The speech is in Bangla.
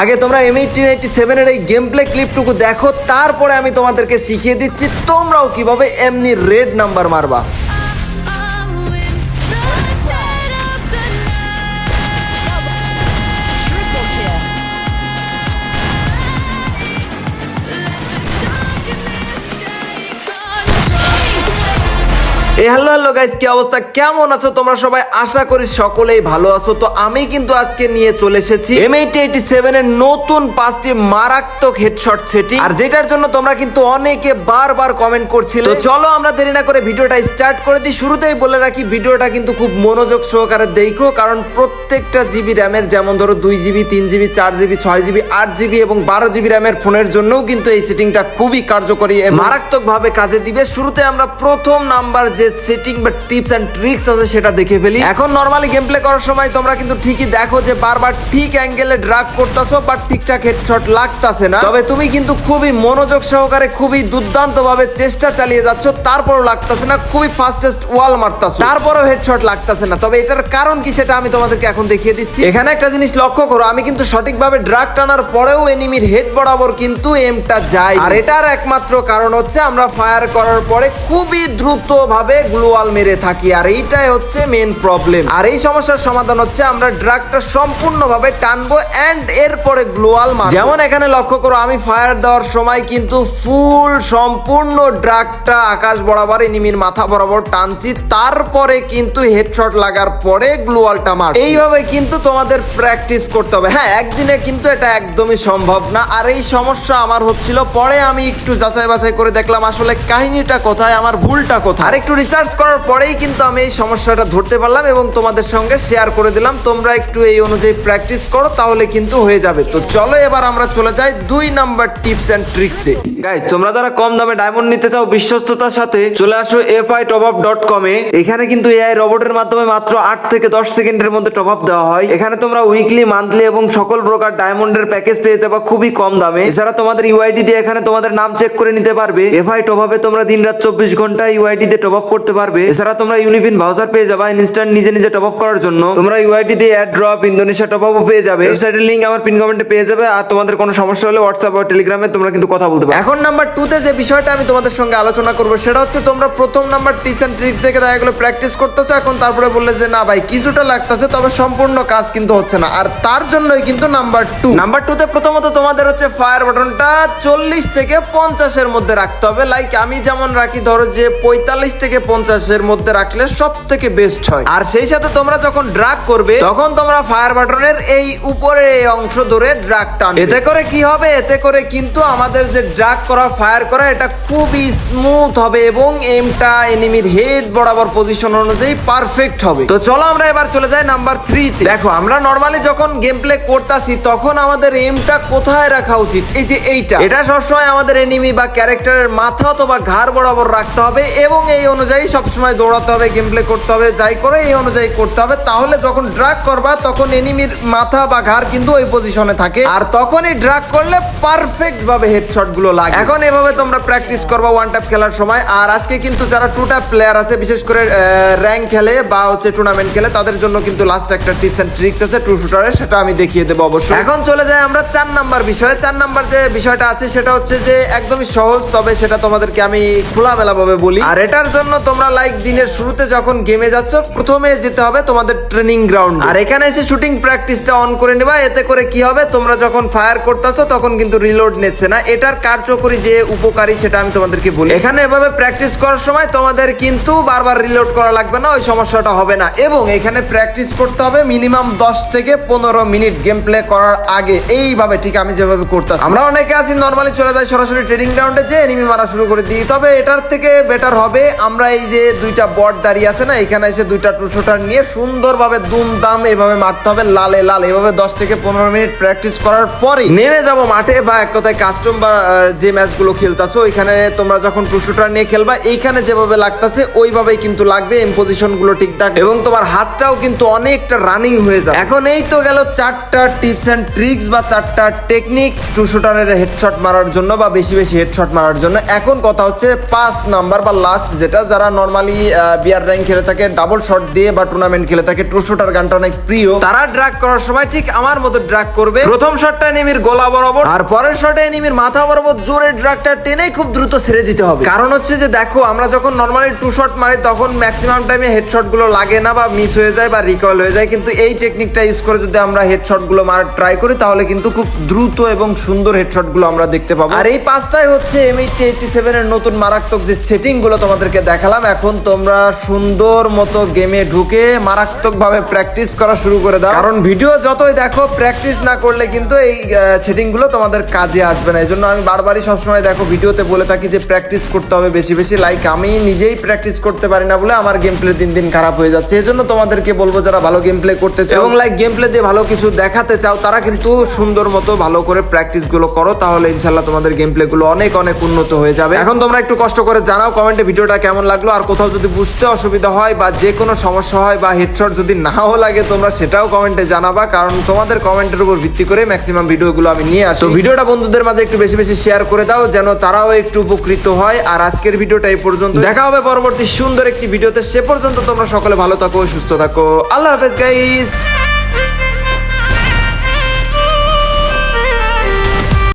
আগে তোমরা এম এইটটি নাইনটি সেভেনের এই গেম প্লে ক্লিপটুকু দেখো, তারপরে আমি তোমাদেরকে শিখিয়ে দিচ্ছি তোমরাও কীভাবে এমনি রেড নাম্বার মারবা। এই হ্যালো হ্যালো গাইস কি অবস্থা? কেমন আছো? তোমরা সবাই আশা করি সকলেই ভালো আছো। তো আমি কিন্তু আজকে নিয়ে চলে এসেছি এম এইটি এইটি সেভেন এর নতুন পাঁচটি মারাত্মক হেডশট সেটিং আর যেটার জন্য তোমরা কিন্তু অনেকে বারবার কমেন্ট করছিলে। তো চলো আমরা দেরি না করে ভিডিওটা স্টার্ট করে দিই। শুরুতেই বলে রাখি, ভিডিওটা কিন্তু খুব মনোযোগ সহকারে দেখো, কারণ প্রত্যেকটা জিবি র্যামের যেমন ধরো দুই জিবি তিন জিবি চার জিবি ছয় জিবি আট জিবি এবং বারো জিবি র্যামের ফোনের জন্যও কিন্তু এই সেটিংটা খুবই কার্যকরী মারাত্মক ভাবে কাজে দিবে। শুরুতে আমরা প্রথম নাম্বার যে সেটিং বা টিপস এন্ড ট্রিক্স আছে সেটা দেখে ফেলি। এখন নর্মালি গেম প্লে করার সময় তোমরা কিন্তু ঠিকই দেখো যে বারবার ঠিক অ্যাঙ্গেলে ড্রাগ করতেছো বাট ঠিকঠাক হেডশট লাগতাছে না। তবে তুমি কিন্তু খুবই মনোযোগ সহকারে, খুবই দুর্দান্ত ভাবে চেষ্টা চালিয়ে যাচ্ছ, তারপরও লাগতাছে না, খুবই ফাস্টেস্ট ওয়াল মারতাছো। তারপরও হেডশট লাগতাছে না। তবে এটার কারণ কি সেটা আমি তোমাদেরকে এখন দেখিয়ে দিচ্ছি। এখানে একটা জিনিস লক্ষ্য করো, আমি কিন্তু সঠিকভাবে ড্রাগ টানার পরেও এনিমির হেড বরাবর কিন্তু এমটা যায় আর এটার একমাত্র কারণ হচ্ছে আমরা ফায়ার করার পরে খুবই দ্রুত ভাবে গ্লোয়াল মেরে থাকি, আর এইটাই হচ্ছে মেন প্রবলেম আর এই সমস্যার সমাধান হচ্ছে আমরা ড্রাগটা সম্পূর্ণভাবে টানবো এন্ড এরপরে গ্লোয়াল মারবো। যেমন এখানে লক্ষ্য করো, আমি ফায়ার দেওয়ার সময় কিন্তু ফুল সম্পূর্ণ ড্রাগটা আকাশ বরাবর, এনিমির মাথা বরাবর টানছি, তারপরে কিন্তু হেডশট লাগার পরে গ্লোয়ালটা মার এইভাবে কিন্তু তোমাদের প্র্যাকটিস করতে হবে। হ্যাঁ একদিনে কিন্তু এটা একদমই সম্ভব না। আর এই সমস্যা আমার হচ্ছিল, পরে আমি একটু যাচাই বাছাই করে দেখলাম আসলে কাহিনীটা কোথায়, আমার ভুলটা কোথায়। আর একটু রিসার্চ করার পরেই কিন্তু আমি এই সমস্যাটা ধরতে পারলাম এবং তোমাদের সঙ্গে শেয়ার করে দিলাম। তোমরা একটু এই অনুযায়ী প্র্যাকটিস করো, তাহলে কিন্তু হয়ে যাবে। তো চলো এবার আমরা চলে যাই দুই নাম্বার টিপস এন্ড ট্রিক্সে গাইস তোমরা যারা কম দামে ডায়মন্ড নিতে চাও, বিশ্বস্ততার সাথে চলে আসো F I top up dot কমে এখানে কিন্তু এআই রোবটের মাধ্যমে মাত্র আট থেকে দশ সেকেন্ডের মধ্যে টপ আপ দেওয়া হয়। এখানে তোমরা উইকলি মান্থলি এবং সকল প্রকার ডায়মন্ডের প্যাকেজ পেয়ে যাবা খুবই কম দামে। এছাড়া তোমাদের ইউআইডি দিয়ে এখানে তোমাদের নাম চেক করে নিতে পারবে। এফআই টপ আপে তোমরা দিন রাত চব্বিশ ঘণ্টা ইউআইডি দিয়ে টপ আপ করতে পারবে। এছাড়া তোমরা ইউনিফিন ভাউচার পেয়ে যাবা ইনস্ট্যান্ট নিজে নিজে টপ আপ করার জন্য। তোমরা ইউআইডি দিয়ে অ্যাড ড্রপ ইন্দোনেশিয়া টপ আপও পেয়ে যাবে। ওয়েবসাইটের লিংক আমার পিন কমেন্টে পেয়ে যাবে। আর তোমাদের কোনো সমস্যা হলে হোয়াটসঅ্যাপ বা টেলিগ্রামে তোমরা কিন্তু কথা বলতে পারো। এখন নাম্বার টু তে যে বিষয়টা আমি তোমাদের সঙ্গে আলোচনা করব সেটা হচ্ছে তোমরা প্রথম নাম্বার টিপস এন্ড ট্রিক্স থেকে দেখা গেলো প্র্যাকটিস করতেছো এখন তারপরে বললে যে না ভাই কিছুটা লাগতেছে তবে সম্পূর্ণ কাজ কিন্তু হচ্ছে না। আর তার জন্যই কিন্তু নাম্বার টু নাম্বার টু তে প্রথমত তোমাদের হচ্ছে ফায়ার বাটনটা চল্লিশ থেকে পঞ্চাশের মধ্যে রাখতে হবে। লাইক আমি যেমন রাখি ধরো যে পঁয়তাল্লিশ থেকে পঞ্চাশের মধ্যে রাখলে সব থেকে বেস্ট হয়। আর সেই সাথে তোমরা যখন ড্রাগ করবে, তখন তোমরা ফায়ার বাটনের এই উপরের এই অংশ ধরে ড্রাগ টান এতে করে কি হবে? এতে করে কিন্তু আমাদের যে ড্রাগ করা ফায়ার করা, এটা খুবই স্মুথ হবে এবং এমটা এনিমির হেড বরাবর পজিশন অনুযায়ী পারফেক্ট হবে। তো চলো আমরা এবার চলে যাই নাম্বার থ্রি দেখো, আমরা নর্মালি যখন গেম প্লে করতেছি, তখন আমাদের এমটা কোথায় রাখা উচিত? এই যে এইটা। এটা সবসময় আমাদের এনিমি বা ক্যারেক্টারের মাথা অথবা ঘাড় বরাবর রাখতে হবে এবং এই অনুযায়ী সবসময় দৌড়াতে হবে গেম প্লে করতে হবে, যাই করে এই অনুযায়ী করতে হবে। তাহলে যখন ড্রাগ করবা, তখন এনিমির মাথা বা ঘাড় কিন্তু ওই পজিশনে থাকে। আর তখনই ড্রাগ করলে পারফেক্ট ভাবে হেডশটগুলো লাগে। এখন এভাবে তোমরা প্র্যাকটিস করবা ওয়ান ট্যাপ খেলার সময়। আর আজকে কিন্তু যারা টু ট্যাপ প্লেয়ার আছে, বিশেষ করে র্যাঙ্ক খেলে বা হচ্ছে টুর্নামেন্ট খেলে, তাদের জন্য কিন্তু লাস্ট একটা টিপস এন্ড ট্রিক্স আছে টু শুটারের সেটা আমি দেখিয়ে দেবো অবশ্যই। এখন চলে যাই আমরা চার নাম্বার বিষয়ে। চার নাম্বার যে বিষয়টা আছে, সেটা হচ্ছে যে একদমই সহজ, তবে সেটা তোমাদেরকে আমি খোলামেলা ভাবে বলি। আর এটার জন্য তোমরা লাইক দিনের শুরুতে যখন গেমে যাচ্ছ, প্রথমে যেতে হবে তোমাদের ট্রেনিং গ্রাউন্ড আর এখানে এসে শুটিং প্র্যাকটিসটা অন করে নেবা, এতে করে কি হবে, তোমরা যখন ফায়ার করতেছো তখন কিন্তু রিলোড নিচ্ছে না। এটার কার্যকরী যে উপকারী সেটা আমি তোমাদেরকে বলি। এখানে এভাবে প্র্যাকটিস করার সময় তোমাদের কিন্তু বারবার রিলোড করা লাগবে না, ওই সমস্যাটা হবে না। এবং এখানে প্র্যাকটিস করতে হবে মিনিমাম দশ থেকে পনেরো মিনিট গেম প্লে করার আগে। এইভাবে ঠিক আমি যেভাবে করতাম আমরা অনেকে আছি নর্মালি চলে যাই সরাসরি ট্রেনিং গ্রাউন্ডে যে এনিমি মারা শুরু করে দিই। তবে এটার থেকে বেটার হবে, আমরা এই যে দুইটা বট দাঁড়িয়ে আছে না, এখানে এসে দুইটা টু শুটার নিয়ে সুন্দরভাবে দুম দাম এভাবে মারতে হবে, লালে লাল, এভাবে দশ থেকে পনেরো মিনিট প্র্যাকটিস করার পরে নেমে যাব মাঠে বা এক কথায় কাস্টম বা যে ম্যাচগুলো খেলতাছো ওইখানে তোমরা যখন টু শুটার নিয়ে খেলবা, এইখানে যেভাবে লাগতাছে, ওইভাবেই কিন্তু লাগবে এম পজিশনগুলো ঠিকঠাক এবং তোমার হাতটাও কিন্তু অনেকটা রানিং হয়ে যাবে। এখন এই তো গেল চারটা টিপস এন্ড ট্রিক্স বা চারটা টেকনিক টু শুটারের হেডশট মারার জন্য বা বেশি বেশি হেডশট মারার জন্য। এখন কথা হচ্ছে পাঁচ নাম্বার বা লাস্ট যেটা যারা নর্মালি বিয়ার র্যাঙ্ক খেলে থাকে ডাবল শট দিয়ে বা টুর্নামেন্ট খেলে থাকে। টু শুটার গানটা অনেক প্রিয়। তারা ড্রাগ করার সময় ঠিক আমার মতো ড্রাগ করবে। প্রথম শটটা এনিমির গলা বরাবর, আর পরের শটে এনিমির মাথা বরাবর জোরে ড্রাগটা টেনে খুব দ্রুত ছেড়ে দিতে হবে। কারণ হচ্ছে যে, দেখো, আমরা যখন নর্মালি টু শট মারি, তখন ম্যাক্সিমাম টাইমে হেডশটগুলো লাগে না বা মিস হয়ে যায় বা রিকল হয়ে যায়। কিন্তু এই টেকনিকটা ইউজ করে যদি আমরা হেডশটগুলো মারার ট্রাই করি, তাহলে কিন্তু খুব দ্রুত এবং সুন্দর হেডশটগুলো আমরা দেখতে পাবো। আর এই পাঁচটাই হচ্ছে এম এইটি এইটি সেভেনের নতুন মারাত্মক যে সেটিংগুলো তোমাদেরকে দেখালাম, এখন তোমরা সুন্দর মতো গেমে ঢুকে মারাত্মক ভাবে প্র্যাকটিস করা শুরু করে দাও। কারণ ভিডিও যতই দেখো প্র্যাকটিস না করলে কিন্তু এই সেটিংগুলো তোমাদের কাজে আসবে না। এই জন্য আমি বারবারই সবসময় দেখো ভিডিওতে বলে থাকি যে প্র্যাকটিস করতে হবে বেশি বেশি। লাইক আমি নিজেই প্র্যাকটিস করতে পারি না বলে আমার গেম প্লে দিন দিন খারাপ হয়ে যাচ্ছে। এই জন্য তোমাদেরকে বলব, যারা ভালো গেম প্লে করতে চাও এবং লাইক গেম প্লে দিয়ে ভালো কিছু দেখাতে চাও, তারা কিন্তু সুন্দর মতো ভালো করে প্র্যাকটিসগুলো করো, তাহলে ইনশাল্লাহ তোমাদের গেম প্লে গুলো অনেক অনেক উন্নত হয়ে যাবে। এখন তোমরা একটু কষ্ট করে জানাও কমেন্টে ভিডিওটা কেমন লাগল আর কোথাও যদি বুঝতে অসুবিধা হয় বা যে কোনো সমস্যা হয় বা হেডশট যদি নাও লাগে তোমরা সেটাও কমেন্টে জানাবা। কারণ তোমাদের কমেন্টের উপর ভিত্তি করে ম্যাক্সিমাম ভিডিওগুলো আমি নিয়ে আসি। ভিডিওটা বন্ধুদের মাঝে একটু বেশি বেশি শেয়ার করে দাও যেন তারাও একটু উপকৃত হয়। আর আজকের ভিডিওটা এই পর্যন্ত দেখা হবে পরবর্তী সুন্দর একটি ভিডিওতে। সে পর্যন্ত তোমরা সকলে ভালো থাকো সুস্থ থাকো। আল্লাহ হাফেজ গাইস